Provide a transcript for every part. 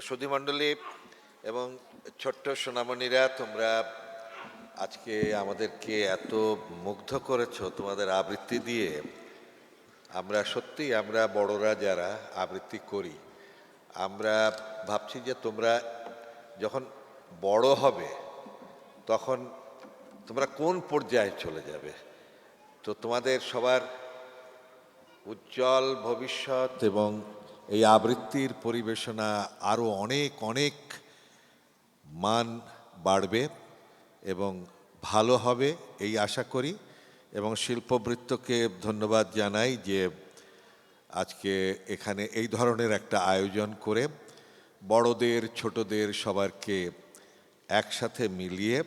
সুধীমণ্ডলী এবং ছোট্ট সোনামণিরা, তোমরা আজকে আমাদেরকে এত মুগ্ধ করেছ তোমাদের আবৃত্তি দিয়ে। আমরা সত্যি আমরা বড়রা যারা আবৃত্তি করি, আমরা ভাবছি যে তোমরা যখন বড় হবে, তখন তোমরা কোন পর্যায়ে চলে যাবে? তো তোমাদের সবার উজ্জ্বল ভবিষ্যৎ এবং এই আবৃত্তির পরিবেশনা আরও অনেক অনেক মান বাড়বে এবং ভালো হবে এই আশা করি। এবং শিল্পবৃত্তকে ধন্যবাদ জানাই যে আজকে এখানে এই ধরনের একটা আয়োজন করে বড়দের, ছোটদের সবারকে একসাথে মিলিয়ে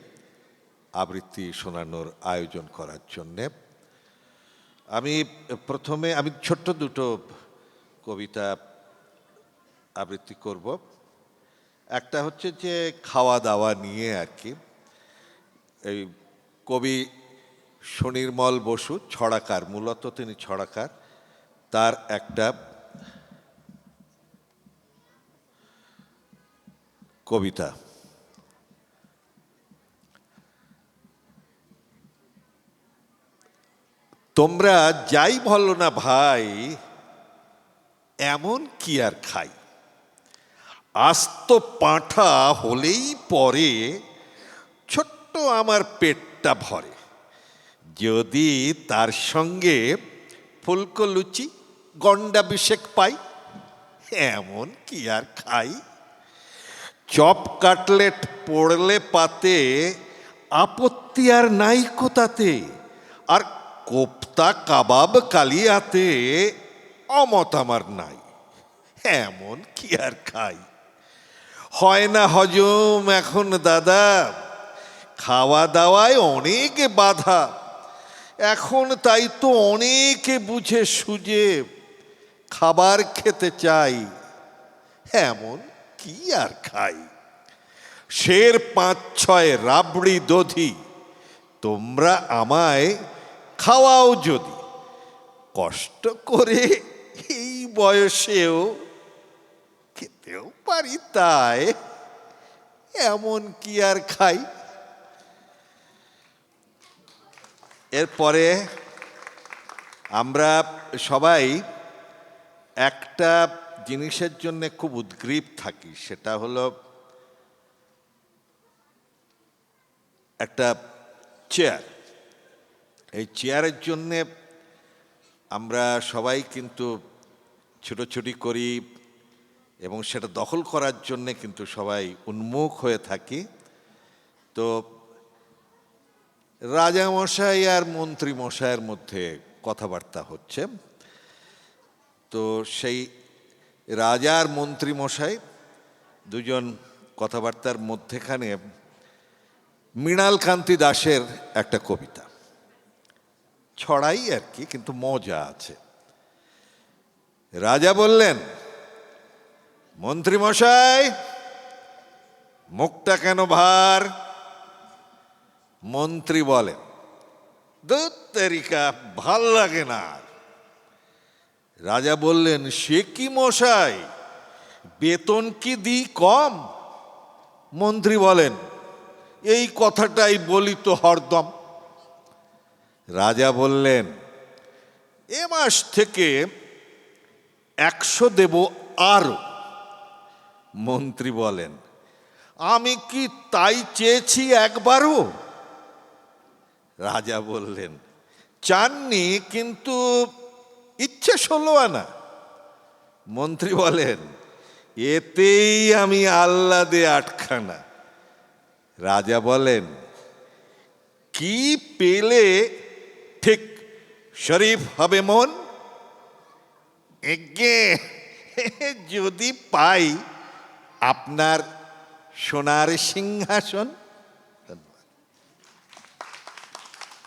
আবৃত্তি শোনানোর আয়োজন করার জন্যে। আমি প্রথমে, আমি ছোট্ট দুটো কবিতা আবৃত্তি করব। একটা হচ্ছে যে খাওয়া দাওয়া নিয়ে আর কি। এই কবি সুনির্মল বসু, ছড়াকার, মূলত তিনি ছড়াকার, তার একটা কবিতা। তোমরা যাই বলো না ভাই, এমন কি আর খাই? আস্ত পাঁঠা হলেই পরে ছোট্ট আমার পেটটা ভরে। যদি তার সঙ্গে ফুলকো লুচি গন্ডাভিষেক পাই, এমন কি আর খাই? চপ কাটলেট পড়লে পাতে, আপত্তি আর নাই কোতাতে আর কোপ্তা কাবাব কালিয়াতে অমত আমার নাই, এমন কি আর খাই? হয় না হজম এখন দাদা? খাওয়া দাওয়ায় অনেক বাধা। এখন তাই তো অনেকে বুঝে সুজে খাবার খেতে চাই। এমন কি আর খাই? শের পাঁচ ছয় রাবড়ি দধি, তোমরা আমায় খাওয়াও যদি। কষ্ট করে এই বয়সেও খেতেও পারি তাই। এমন কি আর খাই? এরপরে আমরা সবাই একটা জিনিসের জন্য খুব উদ্গ্রীব থাকি, সেটা হলো একটা চেয়ার এই চেয়ারের জন্যে আমরা সবাই কিন্তু ছুটোছুটি করি এবং সেটা দখল করার জন্যে কিন্তু সবাই উন্মুখ হয়ে থাকি। তো রাজামশাই আর মন্ত্রী মশাইয়ের মধ্যে কথাবার্তা হচ্ছে। তো সেই রাজা আর মন্ত্রী মশাই দুজন কথাবার্তার মধ্যেখানে মৃণালকান্তি দাসের একটা কবিতা। ছড়াই আর কি, কিন্তু মজা আছে। রাজা বললেন মন্ত্রী মশাই মুখটা কেন ভার? মন্ত্রী বলেন, দুধ ভালো লাগে না। রাজা বললেন, সে কি মশাই? বেতন কি দিই কম? মন্ত্রী বলেন, এই কথাটাই বলি তো হরদম। রাজা বললেন, এ মাস থেকে একশো দেব আরও। মন্ত্রী বলেন, আমি কি তাই চেয়েছি একবারও? রাজা বললেন, চাননি, কিন্তু ইচ্ছে ষোলো আনা। মন্ত্রী বলেন, এতেই আমি আল্লাদে আটখানা। রাজা বলেন, কি পেলে ঠিক শরীফ হবে মন? এগে, যদি পাই আপনার সোনার সিংহাসন